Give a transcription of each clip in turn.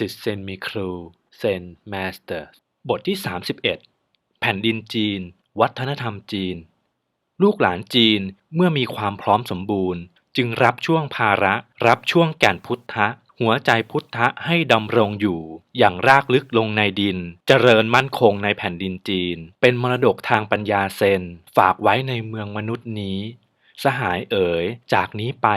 สิทธิ์เซนมีครูเซนมาสเตอร์บทที่ 31 แผ่นดินจีน วัฒนธรรมจีน ลูกหลานจีนเมื่อมีความพร้อมสมบูรณ์ จึงรับช่วงภาระ รับช่วงแก่นพุทธะ หัวใจพุทธะให้ดำรงอยู่ อย่างรากลึกลงในดิน เจริญมั่นคงในแผ่นดินจีน เป็นมรดกทางปัญญาเซน ฝากไว้ในเมืองมนุษย์นี้ สหายเอ๋ย จากนี้ไป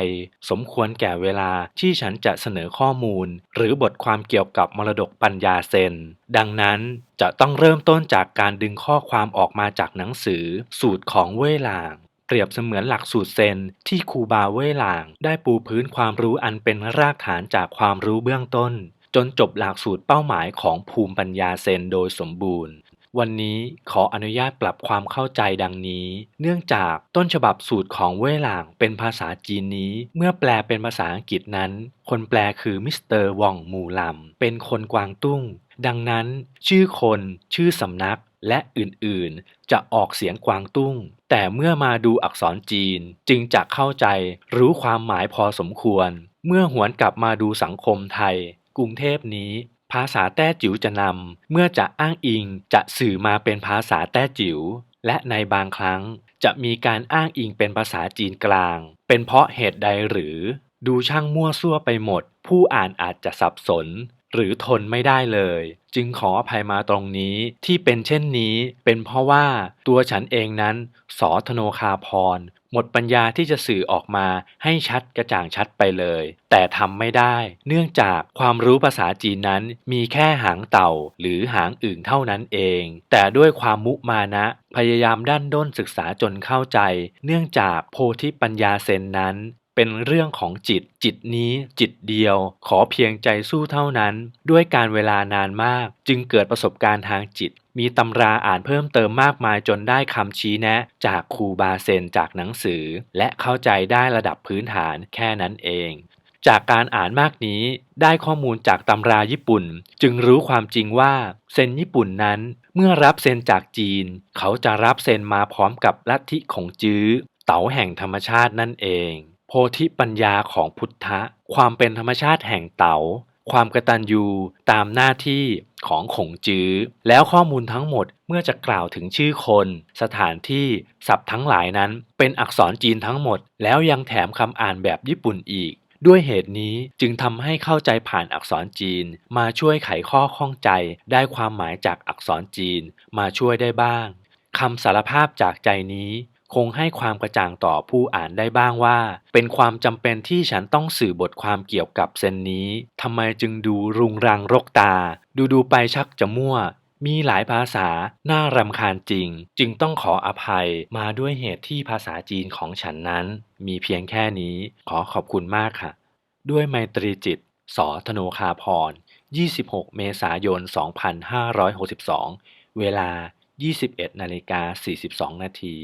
สมควรแก่เวลาที่ฉันจะเสนอข้อมูล หรือบทความเกี่ยวกับมรดกปัญญาเซน ดังนั้นจะต้องเริ่มต้นจากการดึงข้อความออกมาจากหนังสือ สูตรของเว่ยหลาง เปรียบเสมือนหลักสูตรเซนที่ครูบาเว่ยหลาง ได้ปูพื้นความรู้อันเป็นรากฐานจากความรู้เบื้องต้น จนจบหลักสูตรเป้าหมายของภูมิปัญญาเซนโดยสมบูรณ์ วันนี้ขออนุญาตปรับความเข้าใจดังนี้ เนื่องจากต้นฉบับสูตรของเว่ยหลางเป็นภาษาจีนนี้ เมื่อแปลเป็นภาษาอังกฤษนั้น คนแปลคือมิสเตอร์วองมูลัมเป็นคนกวางตุ้ง ดังนั้น ชื่อคน ชื่อสำนักและอื่นๆ จะออกเสียงกวางตุ้ง แต่เมื่อมาดูอักษรจีนจึงจะเข้าใจรู้ความหมายพอสมควร เมื่อหวนกลับมาดูสังคมไทย กรุงเทพนี้ ภาษาแต้จิ๋วจะนำ เมื่อจะอ้างอิงจะสื่อมาเป็นภาษาแต้จิ๋ว และในบางครั้งจะมีการอ้างอิงเป็นภาษาจีนกลาง เป็นเพราะเหตุใดหรือ ดูช่างมั่วซั่วไปหมด ผู้อ่านอาจจะสับสน หรือทนไม่ได้เลย จึงขออภัยมาตรงนี้ที่เป็นเช่นนี้ เป็นเพราะว่าตัวฉันเองนั้นสอธโนคาพร หมดปัญญาที่จะสื่อออกมาให้ชัดกระจ่างชัดไปเลย แต่ทำไม่ได้ เนื่องจากความรู้ภาษาจีนนั้นมีแค่หางเต่าหรือหางอึ่งเท่านั้นเอง แต่ด้วยความมุมานะพยายามด้านด้นศึกษาจนเข้าใจ เนื่องจากโพธิปัญญาเซนนั้น เป็นเรื่องของจิต จิตนี้จิตเดียว ขอเพียงใจสู้เท่านั้น ด้วยการเวลานานมาก จึงเกิดประสบการณ์ทางจิต มีตำราอ่านเพิ่มเติมมากมายจนได้คำชี้แนะ จากครูบาเซนจากหนังสือ และเข้าใจได้ระดับพื้นฐานแค่นั้นเอง จากการอ่านมากนี้ได้ข้อมูลจากตำราญี่ปุ่น จึงรู้ความจริงว่าเซนญี่ปุ่นนั้น เมื่อรับเซนจากจีน เขาจะรับเซนมาพร้อมกับลัทธิของจื้อ เต๋าแห่งธรรมชาตินั่นเอง โพธิปัญญาของพุทธะ ความเป็นธรรมชาติแห่งเต๋า ความกตัญญูตามหน้าที่ของขงจื้อ แล้วข้อมูลทั้งหมดเมื่อจะกล่าวถึงชื่อคน สถานที่ศัพท์ทั้งหลายนั้น เป็นอักษรจีนทั้งหมด แล้วยังแถมคำอ่านแบบญี่ปุ่นอีกด้วยเหตุนี้จึงทำให้เข้าใจผ่านอักษรจีน มาช่วยไขข้อข้องใจ ได้ความหมายจากอักษรจีน มาช่วยได้บ้างคำสารภาพจากใจนี้ คงให้ความกระจ่างต่อผู้อ่านได้บ้างว่า เป็นความจำเป็นที่ฉันต้องสื่อบทความเกี่ยวกับเซนนี้ทำไมจึงดูรุงรังรกตา ดูดูไปชักจะมั่ว มีหลายภาษา น่ารำคาญจริง จึงต้องขออภัยมาด้วยเหตุที่ภาษาจีนของฉันนั้น มีเพียงแค่นี้ ขอขอบคุณมากค่ะ ด้วยไมตรีจิต สอธโนคาพร 26 เมษายน 2562 เวลา 21นาฬิกา42 นาที